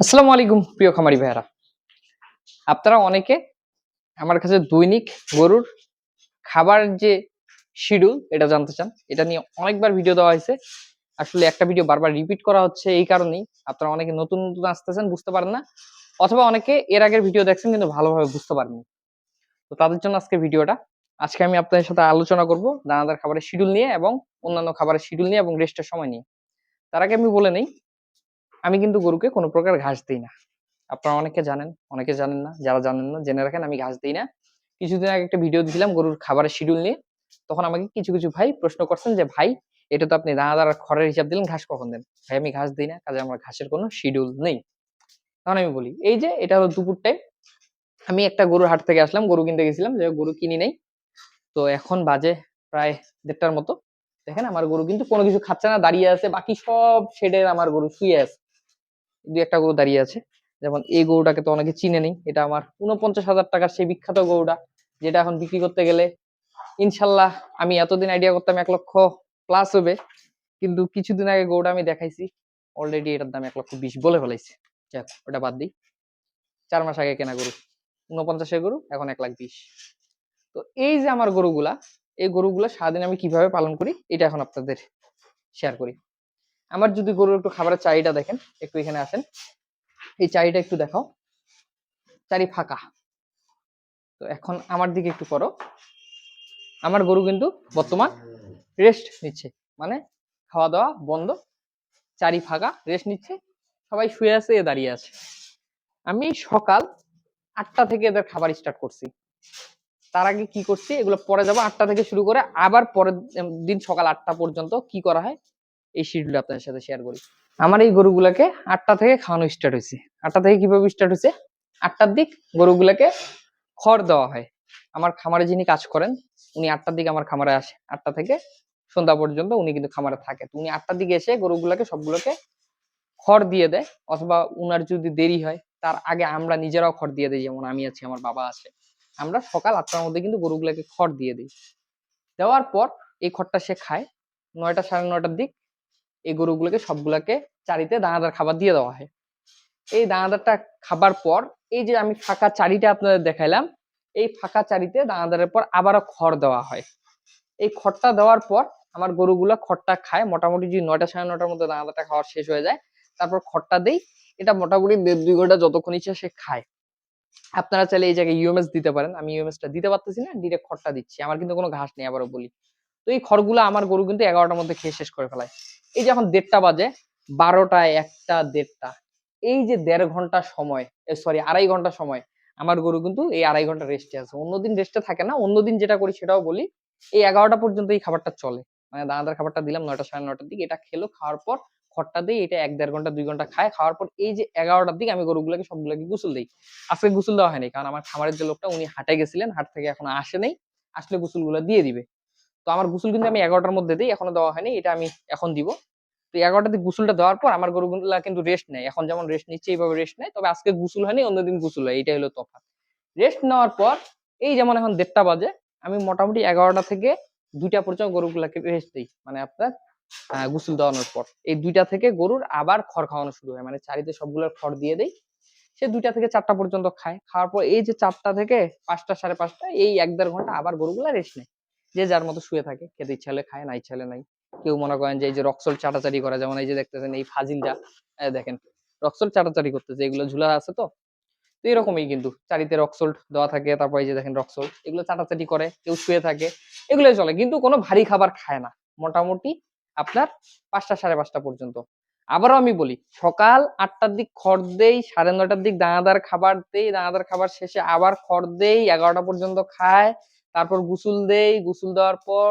আসসালামু আলাইকুম, প্রিয় খামারি ভাইয়ারা। আপনারা অনেকে আমার কাছে দৈনিক গরুর খাবার যে শিডিউল এটা জানতে চান, এটা নিয়ে অনেকবার ভিডিও দেওয়া হয়েছে। আসলে একটা ভিডিও বারবার রিপিট করা হচ্ছে এই কারণেই। আপনারা অনেকে নতুন নতুন আসতেছেন, বুঝতে পারেন না। অথবা অনেকে এর আগের ভিডিও দেখছেন, কিন্তু ভালোভাবে বুঝতে পারেননি। তো তাদের জন্য আজকে ভিডিওটা আজকে আমি আপনাদের সাথে আলোচনা করব দানাদার খাবারের শিডিউল নিয়ে এবং অন্যান্য খাবারের শিডিউল নিয়ে এবং রেস্টের সময় নিয়ে। তার আগে আমি বলে নেই আমি কিন্তু গরুকে কোনো প্রকার ঘাস দিই না। আপনারা অনেকে জানেন অনেকে জানেন না, যারা জানেন না, জেনে রাখেন আমি ঘাস দিই না। কিছুদিন আগে একটা ভিডিও দিয়েছিলাম গরুর খাবারের শিডিউল নিয়ে। তখন আমাকে কিছু কিছু ভাই প্রশ্ন করছেন যে, ভাই, এটা তো আপনি দানাদার খড়ের হিসাব দিলেন, ঘাস কখন দেন? ভাই, আমি ঘাস দিই না, কাজে আমার ঘাসের কোনো শিডিউল নেই। তখন আমি বলি, এই যে, এটা হলো দুপুর টাইম আমি একটা গরুর হাট থেকে আসলাম, গরু কিনতে গেছিলাম, যে গরু কিনি নেই। তো এখন বাজে প্রায় দেড়টার মতো। দেখেন, আমার গরু কিন্তু কোনো কিছু খাচ্ছে না, দাঁড়িয়ে আছে, বাকি সব শেডের আমার গরু শুয়ে আছে। দুই একটা গরু দাঁড়িয়ে আছে। যেমন এই গরুটাকে তো অনেকে চিনে নেই। এটা আমার উনপঞ্চাশ হাজার টাকার সেই বিখ্যাত গরুটা, যেটা এখন বিক্রি করতে গেলে ইনশাল্লাহ আমি এতদিন আইডিয়া করতাম এক লক্ষ প্লাস হবে। কিন্তু কিছুদিন আগে গরুটা আমি দেখাইছি অলরেডি এটার দাম এক লক্ষ বিশ বলে ফেলাইছে। যাক, ওটা বাদ দিই। চার মাস আগে কেনা গরু উনপঞ্চাশের গরু, এখন এক লাখ বিশ। তো এই যে আমার গরুগুলা, এই গরুগুলা সারাদিন আমি কীভাবে পালন করি, এটা এখন আপনাদের শেয়ার করি। আমার যদি গরুর একটু খাবারের চাহিদা দেখেন, একটু এখানে আসেন। এই চারিটা একটু দেখাও। চারি ফাঁকা। তো এখন আমার দিকে একটু করো। আমার গরু কিন্তু বর্তমান রেস্ট নিচ্ছে। মানে খাওয়া দাওয়া বন্ধ, চারি ফাঁকা রেস্ট নিচ্ছে। সবাই শুয়ে আছে, এ দাঁড়িয়ে আছে। আমি সকাল আটটা থেকে এদের খাবার স্টার্ট করছি। তার আগে কি করছি, এগুলো পরে যাব। আটটা থেকে শুরু করে আবার পরের দিন সকাল আটটা পর্যন্ত কি করা হয়? এই শিডিউল আপনাদের সাথে শেয়ার করি। আমার এই গরুগুলাকে আটটা থেকে খাওয়ানো স্টার্ট হয়েছে। আটটা থেকে কীভাবে স্টার্ট হয়েছে? আটটার দিক গরুগুলাকে খড় দেওয়া হয়। আমার খামারে যিনি কাজ করেন, উনি আটটার দিকে আমার খামারে আসে। আটটা থেকে সন্ধ্যা পর্যন্ত উনি কিন্তু খামারে থাকে। তো উনি আটটার দিকে এসে গরুগুলাকে সবগুলোকে খড় দিয়ে দেয়, অথবা উনার যদি দেরি হয়, তার আগে আমরা নিজেরাও খড় দিয়ে দিই। যেমন আমি আছি, আমার বাবা আছে। আমরা সকাল আটটার মধ্যে কিন্তু গরুগুলাকে খড় দিয়ে দিই। দেওয়ার পর এই খড়টা সে খায়। নয়টা সাড়ে নয়টার দিক এই গরুগুলোকে সবগুলোকে চারিতে দানাদার খাবার দিয়ে দেওয়া হয়। এই দানাদারটা খাবার পর এই যে আমি ফাঁকা চারিটা আপনাদের দেখাইলাম, এই ফাঁকা চারিতে দানাদারের পর আবারও খড় দেওয়া হয়। এই খড়টা দেওয়ার পর আমার গরুগুলা খড়টা খায়। মোটামুটি যদি নয়টা সাড়ে নটার মধ্যে দানাদারটা খাওয়ার শেষ হয়ে যায়, তারপর খড়টা দেই। এটা মোটামুটি দেড় দুই ঘণ্টা যতক্ষণ ইচ্ছা সে খায়। আপনারা চাইলে এই জায়গায় ইউএমএস দিতে পারেন। আমি ইউএমএসটা দিতে পারতেছি না ডিরেক্ট খড়টা দিচ্ছি। আমার কিন্তু কোনো ঘাস নেই, আবারও বলি। তো এই খড়গুলো আমার গরু কিন্তু এগারোটার মধ্যে খেয়ে শেষ করে ফেলায়। এই যে এখন দেড়টা বাজে বারোটা একটা দেড়টা। এই যে দেড় ঘণ্টা সময় সরি আড়াই ঘণ্টা সময়, আমার গরু কিন্তু এই আড়াই ঘণ্টা রেস্টে আছে। অন্যদিন রেস্টে থাকে না, অন্যদিন যেটা করি সেটাও বলি, এই এগারোটা পর্যন্ত এই খাবারটা চলে। মানে দানাদার খাবারটা দিলাম নয়টা সাড়ে নয়টার দিকে, এটা খেলো, খাওয়ার পর খড়টা দিই, এটা এক দেড় ঘণ্টা, দুই ঘণ্টা খায়, খাওয়ার পর এই যে এগারোটার দিকে আমি গরুগুলোকে সবগুলোকে গোসল দিই। আজকে গোসল দেওয়া হয়নি, কারণ আমার খামারের যে লোকটা, উনি হাটে গেছিলেন, হাট থেকে এখন আসে নেই, আসলে গোসলগুলো দিয়ে দিবে। তো আমার গোসল কিন্তু আমি এগারোটার মধ্যে দিই, এখনও দেওয়া হয়নি, এটা আমি এখন দিব। তো এগারোটা দিকে গোসলটা দেওয়ার পর আমার গরুগুলা কিন্তু রেস্ট নেয়। এখন যেমন রেস্ট নিচ্ছে, এইভাবে রেস্ট নেয়। তবে আজকে গোসল হয়নি, অন্যদিন গোসল হয়, এটাই হলো তফাৎ। রেস্ট নেওয়ার পর এই যেমন এখন দেড়টা বাজে, আমি মোটামুটি এগারোটা থেকে দুইটা পর্যন্ত গরুগুলাকে রেস্ট দিই মানে আপনার গোসল দেওয়ানোর পর। এই দুইটা থেকে গরুর আবার খড় খাওয়ানো শুরু হয় মানে চারিতে সবগুলোর খড় দিয়ে দেই। সে দুইটা থেকে চারটা পর্যন্ত খায়। খাওয়ার পর এই যে চারটা থেকে পাঁচটা, সাড়ে পাঁচটা, এই এক দেড় ঘণ্টা আবার গরুগুলা রেস্ট নেয়। যে যার মতো শুয়ে থাকে, খেতে ইচ্ছা হলে খায়, না ইচ্ছা হলে নাই। কেউ মনে করেন যে এই যে রক্সল চাটাচাটি করে, যেমন এই যে দেখতেছেন এই ফাজিলটা দেখেন, রক্সল চাটাচাটি করতেছে, এগুলো ঝুলা আছে তো? তো এরকমই কিন্তু, চারিতে রক্সল দেওয়া থাকে, তারপর যে দেখেন রক্সল, এগুলো চাটাচাটি করে, কেউ শুয়ে থাকে, এগুলোই চলে, কিন্তু কোনো ভারী খাবার খায় না। মোটামুটি আপনার পাঁচটা সাড়ে পাঁচটা পর্যন্ত। আবারও আমি বলি, সকাল আটটার দিক খড় দেই, সাড়ে নয়টার দিক দানাদার খাবার দেই, দানাদার খাবার শেষে আবার খড় দেই, এগারোটা পর্যন্ত খায় তারপর গুসুল দেই, গুসুল দেওয়ার পর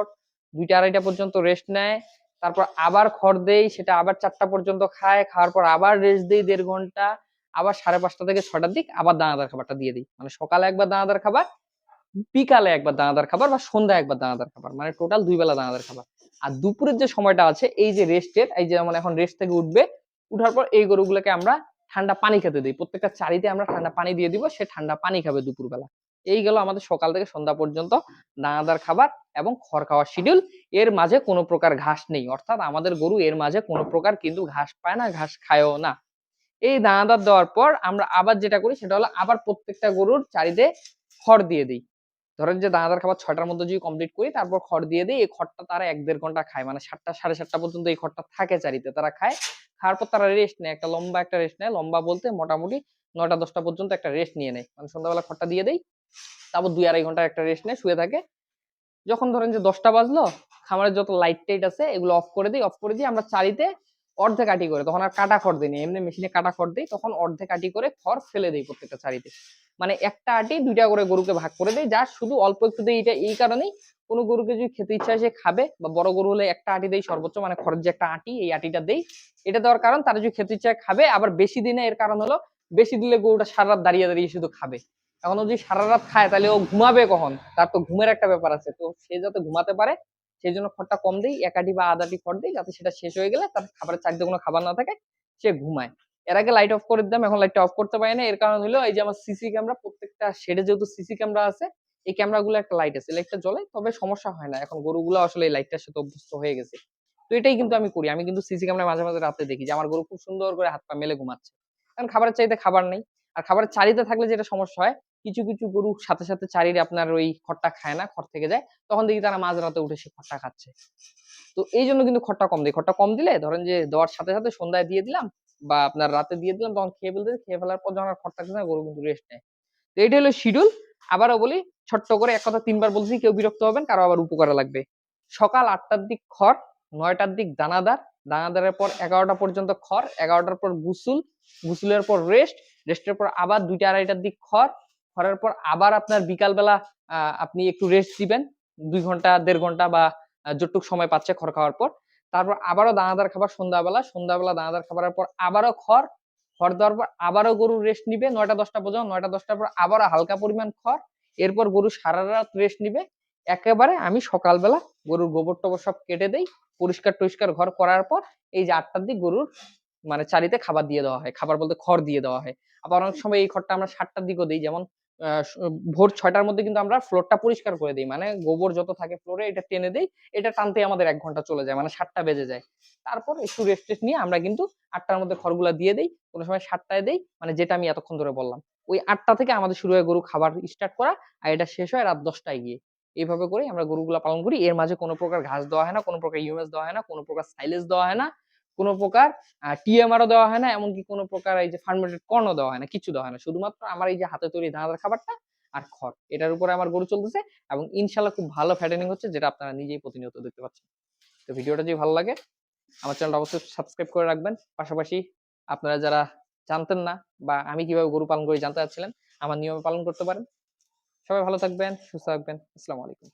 দুইটা আড়াইটা পর্যন্ত রেস্ট নেয়, তারপর আবার খড় দেই, সেটা আবার চারটা পর্যন্ত খায়, খাওয়ার পর আবার রেস্ট দেই দেড় ঘণ্টা, আবার সাড়ে পাঁচটা থেকে ছটার দিক আবার দানাদার খাবারটা দিয়ে দিই। মানে সকালে একবার দানাদার খাবার, বিকালে একবার দানাদার খাবার বা সন্ধ্যায় একবার দানাদার খাবার মানে টোটাল দুই বেলা দানাদার খাবার। আর দুপুরের যে সময়টা আছে, এই যে রেস্টের এই যেমন এখন রেস্ট থেকে উঠবে, উঠার পর এই গরুগুলোকে আমরা ঠান্ডা পানি খেতে দিই। প্রত্যেকটা চারিতে আমরা ঠান্ডা পানি দিয়ে দিব, সে ঠান্ডা পানি খাবে দুপুরবেলা। এই গেল আমাদের সকাল থেকে সন্ধ্যা পর্যন্ত দানাদার খাবার এবং খড় খাওয়ার শিডিউল এর মাঝে কোনো প্রকার ঘাস নেই, অর্থাৎ আমাদের গরু এর মাঝে কোনো প্রকার কিন্তু ঘাস পায় না, ঘাস খায়ও না। এই দানাদার দেওয়ার পর আমরা আবার যেটা করি সেটা হলো আবার প্রত্যেকটা গরুর চারিদে খড় দিয়ে দিই। ধরেন যে দানাদার খাবার ছয়টার মধ্যে যদি কমপ্লিট করি, তারপর খড় দিয়ে দিই, এই খড়টা তারা এক দেড় ঘণ্টা খায় মানে সাতটা, সাড়ে সাতটা পর্যন্ত এই খড়টা থাকে চারিতে, তারা খায়। খাওয়ার পর তারা রেস্ট নেয়, একটা লম্বা একটা রেস্ট নেয়, লম্বা বলতে মোটামুটি নয়টা, দশটা পর্যন্ত একটা রেস্ট নিয়ে নেয়। মানে সন্ধ্যাবেলা খড়টা দিয়ে দেই তারপর দুই আড়াই ঘণ্টা একটা রেস্ট নেয় শুয়ে থাকে। যখন ধরেন যে দশটা বাজলো, খামারের যত লাইট টাইট আছে, এগুলো অফ করে দিই অফ করে দিয়ে আমরা চারিতে অর্ধেক আটি করে, তখন আর কাটা খড় দিই এমনি মেশিনে কাটা খড় দিই, তখন অর্ধেক আটি করে খড় ফেলে দিই প্রত্যেকটা চারিতে। মানে একটা আটি দুইটা করে গরুকে ভাগ করে দেই, যা শুধু অল্প একটু দেই, এটা এই কারণেই কোনো গরুকে যদি খেতে ইচ্ছা সে খাবে, বা বড় গরু হলে একটা আটি দেই সর্বোচ্চ মানে খড়ের যে একটা আটি, এই আটিটা দেই। এটা দেওয়ার কারণ, তারা যদি খেতে ইচ্ছা খাবে, আবার বেশি দিনে এর কারণ হলো, বেশি দিলে গরুটা সারা রাত দাঁড়িয়ে দাঁড়িয়ে শুধু খাবে। এখন যদি সারা রাত খায়, তাহলে ও ঘুমাবে কখন? তার তো ঘুমের একটা ব্যাপার আছে। তো সে যাতে ঘুমাতে পারে, সেই জন্য খড়টা কম দিই একাটি বা আধাটি খড় দিই, যাতে সেটা শেষ হয়ে গেলে তার খাবারের চারিদিকে কোনো খাবার না থাকে, সে ঘুমায়। এর আগে লাইট অফ করে দিতাম, এখন লাইটটা অফ করতে পারি না। এর কারণ হলো, এই যে আমার সিসি ক্যামেরা প্রত্যেকটা শেডে যেহেতু সিসি ক্যামেরা আছে, এই ক্যামেরাগুলো একটা লাইট আছে। লাইটটা জ্বলে, তবে সমস্যা হয় না। এখন গরুগুলো আসলে এই লাইটটার সাথে অভ্যস্ত হয়ে গেছে। তো এটাই কিন্তু আমি করি। আমি কিন্তু সিসি ক্যামেরা মাঝে মাঝে রাতে দেখি যে, আমার গরু খুব সুন্দর করে হাত পা মেলে ঘুমাচ্ছে। কারণ খাবারের চাইতে খাবার নেই। আর খাবারের চারিতে থাকলে যেটা সমস্যা হয় কিছু কিছু গরু সাথে সাথে চারিরে আপনার ওই খড়টা খায় না, খড় থেকে যায়। তখন দেখি তারা মাঝরাতে উঠে সে খড়টা খাচ্ছে। তো এই জন্য কিন্তু খড়টা কম দিই খড়টা কম দিলে ধরেন যে দেওয়ার সাথে সাথে সন্ধ্যায় দিয়ে দিলাম বা আপনার রাতে দিয়ে দিলাম, তখন খেয়ে ফেলতে, খেয়ে ফেলার পর যখন আর খড়টা না, গরু কিন্তু রেস্ট নেয়। তো এটা হলো শিডিউল আবারও বলি, ছোট্ট করে এক কথা তিনবার বলছি, কেউ বিরক্ত হবেন, কারও আবার উপকারে লাগবে। সকাল আটটার দিক খড়, নয়টার দিক দানাদার। দানাদারের পর এগারোটা পর্যন্ত খড়, এগারোটার পর গুসুল। গুসুলের পর রেস্ট রেস্টের পর আবার দুইটা, আড়াইটার দিক খড়। খড়ের পর আবার আপনার বিকালবেলা আপনি একটু রেস্ট দিবেন। দুই ঘণ্টা, দেড় ঘণ্টা বা যতটুক সময় পাচ্ছে খড় খাওয়ার পর। তারপর আবারও দানাদার খাবার সন্ধ্যাবেলা সন্ধ্যাবেলা দানাদার খাবারের পর আবারও খড়। খড় দেওয়ার পর আবারও গরু রেস্ট নিবে নয়টা, দশটা পর্যন্ত, নয়টা, দশটার পর আবারও হালকা পরিমাণ খড়। এরপর গরু সারা রাত রেস্ট নিবে। একেবারে আমি সকালবেলা গরুর গোবর টোবর সব কেটে দেই, পরিষ্কার টরিষ্কার ঘর করার পর এই যে আটটার দিক গরুর মানে চারিতে খাবার দিয়ে দেওয়া হয়। খাবার বলতে খড় দিয়ে দেওয়া হয়। আবার অনেক সময় এই খড়টা আমরা সাতটার দিকেও দিই, যেমন ভোর ছয়টার মধ্যে কিন্তু আমরা ফ্লোরটা পরিষ্কার করে দিই। মানে গোবর যত থাকে ফ্লোরে এটা টেনে দিই, এটা টানতে আমাদের এক ঘণ্টা চলে যায় মানে সাতটা বেজে যায়। তারপর একটু রেস্ট টেস্ট নিয়ে আমরা কিন্তু আটটার মধ্যে খড়গুলা দিয়ে দিই, কোনো সময় সাতটায় দিই মানে যেটা আমি এতক্ষণ ধরে বললাম। ওই আটটা থেকে আমাদের শুরু হয় গরু খাবার স্টার্ট করা, আর এটা শেষ হয় রাত দশটায় গিয়ে। এইভাবে করে আমরা গরুগুলা পালন করি। এর মাঝে কোনো প্রকার ঘাস দেওয়া হয় না, কোনো প্রকার ইউএস দেওয়া হয় না, কোনো প্রকার সাইলেজ দেওয়া হয় না। কোনো প্রকার টিএমআরও দেওয়া হয় না, এমনকি কোনো প্রকার এই যে ফার্মেন্টেড কর্নও দেওয়া হয় না, কিছু দেওয়া হয় না। শুধুমাত্র আমার এই যে হাতে তৈরি দানাদার খাবারটা আর খড়, এটার উপরে আমার গরু চলতেছে এবং ইনশাল্লাহ খুব ভালো ফ্যাটেনিং হচ্ছে, যেটা আপনারা নিজেই প্রতিনিয়ত দেখতে পাচ্ছেন। তো ভিডিওটা যদি ভালো লাগে, আমার চ্যানেলটা অবশ্যই সাবস্ক্রাইব করে রাখবেন। পাশাপাশি আপনারা যারা জানতেন না বা আমি কীভাবে গরু পালন করি জানতে চাচ্ছিলেন, আমার নিয়মে পালন করতে পারেন। সবাই ভালো থাকবেন, সুস্থ থাকবেন। আসসালামু আলাইকুম।